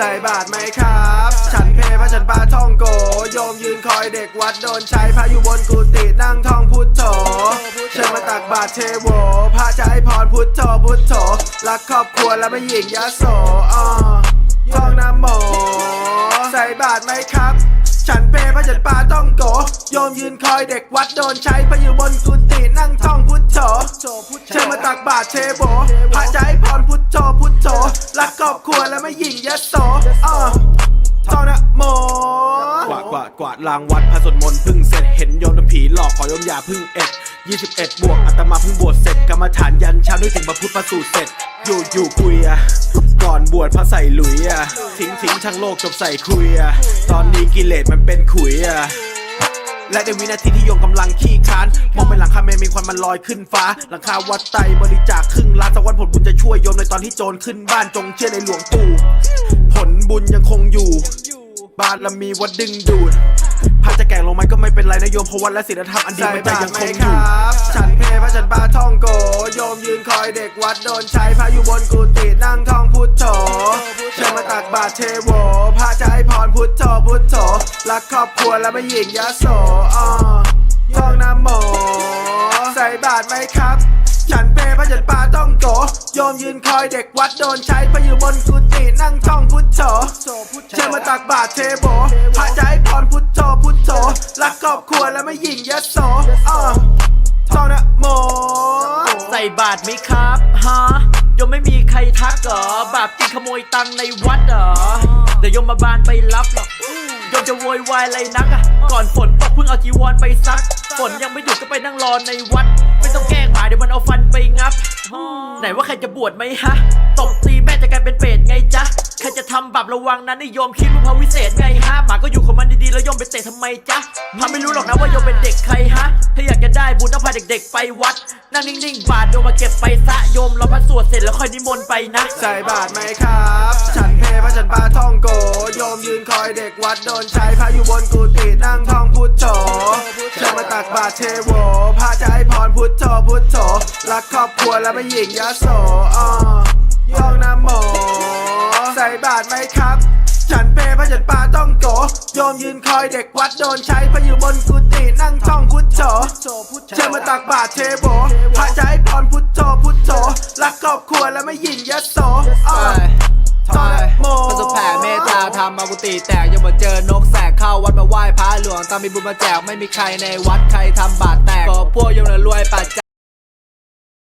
ใส่บาทไหมครับ ฉันเพพระฉันปาท่องโก โยมยืนคอยเด็กวัดโดนใช้พระอยู่บนกุฏินั่งท่องพุทโธเชิญมาตักบาตรเทโว พระจะให้พรพุทโธพุทโธรักครอบครัวและไม่หยิงยโสอ่อท่องนะโม ใส่บาทไหมครับ ฉันเปพระฉันปาต้องโก โยมยืนคอยเด็กวัดโดนใช้พระอยู่บนกุฏินั่งท่องพุทโธเชิญมาตักบาตรเทโบพระจะให้พรพุทโธพุทโธรักครอบครัวและไม่หยิ่งยโสอ้อท่อนะโมกวาดกวาดกวาดลางวัดพระสวดมนต์พึ่งเสร็จเห็นโยมโดนผีหลอกขอโยมอย่าพึ่งเอ็ด21 บวกอาตมาเพึ่งบวชเสร็จกรรมฐานยันเช้าด้วยถึงพระพุทธพระสูตรเสร็จ อยู่อยู่คุยอะก อนบวชพระใส่หลุยอะทิ้งทิ้งช่างโลกจบใส่คุยอะตอนนี้กิเลสมันเป็นขุยอะและในวินาทีที่โยมกำลังขี้คาน มองไปหลังคาเมนมีควันมันลอยขึ้นฟ้า หลังคาวัดไตบริจาคครึ่งล้านสักวันผลบุญจะช่วยโยมในตอนที่โจรขึ้นบ้านจงเชื่อในหลวงปู่ผลบุญยังคงอยู่ บารมีวัดดึงดูดพระจะแก่งลงไหมก็ไม่เป็นไรนะโยมเพราะวัดและศีลธรรมอันดีใส่มันจะบาตยังคงอยู่รับฉันเพพระฉันปาท่องโก โยมยืนคอยเด็กวัดโดนใช้พระอยู่บนกุฏินั่งท่องพุทธ เทโวพระจะให้พรพุทโธพุทโธรักครอบครัวและไม่หยิ่งยโสอ้อท่องนะโม ใส่บาตรไหมครับ ฉันเพพระฉันปาต้องโกโยมยืนคอยเด็กวัดโดนใช้พระอยู่บนกุฏินั่งท่องพุทโธเชิญมาตักบาตรเทโบพระจะให้พรพุทโธพุทโธรักครอบครัวและไม่หยิ่งยโสอ้อท่องนะโม ใส่บาทไหมครับฮะ ยมไม่มีใครทักเหรอบาปจริงขโมยตังค์ในวัดเหรอเดี๋ยวยมมาบานไปรับหรอกยมจะโวยวายอะไรนักอะก่อนฝนตกเพิ่งเอาจีวรไปซัก ฝนยังไม่หยุดก็ไปนั่งรอในวัด ไม่ต้องแกล้งหมาเดี๋ยวมันเอาฟันไปงับ ไหนว่าใครจะบวชไหมฮะ ตบตีแม่จะกลายเป็นเปรตไงจ๊ะ ใครจะทำบาประวังนะนิยมคิดว่าพระวิเศษไงฮะหมาก็อยู่ของมันดีๆแล้วยมไปเตะทำไมจ๊ะพาไม่รู้หรอกนะว่ายมเป็นเด็กใครฮะ ถ้าอยากจะได้บุญต้องพาเด็กๆไปวัด นั่งนิ่งๆ บาทโยมมาเก็บไปซะโยมรอพระสวดเสร็จแล้วค่อยนิมนต์ไปนะ ใส่บาตรไหมครับ ฉันเพพระฉันปาท่องโก โยมยืนคอยเด็กวัดโดนใช้พระอยู่บนกุฏินั่งท่องพุทโธเชิญมาตักบาตรเทโวพระจะให้พรพุทโธพุทโธรักครอบครัวและไม่หยิงยโสอ้อยองนะโม ใส่บาตรไหมครับ ฉันเพพระฉันปาต้องโกโยมยืนคอยเด็กวัดโดนใช้พระอยู่บนกุฏินั่งท่องพุทโธเชิญมาตักบาตรเทโวพระจะให้พรพุทโธพุทโธรักครอบครัวและไม่หยิ่งยโสอ้อทอยมันสุดแผ่เมตตาทำมากุฏิแตกยังมาเจอนกแสกเข้าวัดมาไหว้พระหลวงตามมีบุญมาแจกไม่มีใครในวัดใครทำบาตรแตกก็พวกยมน่ะรวยปัจจัย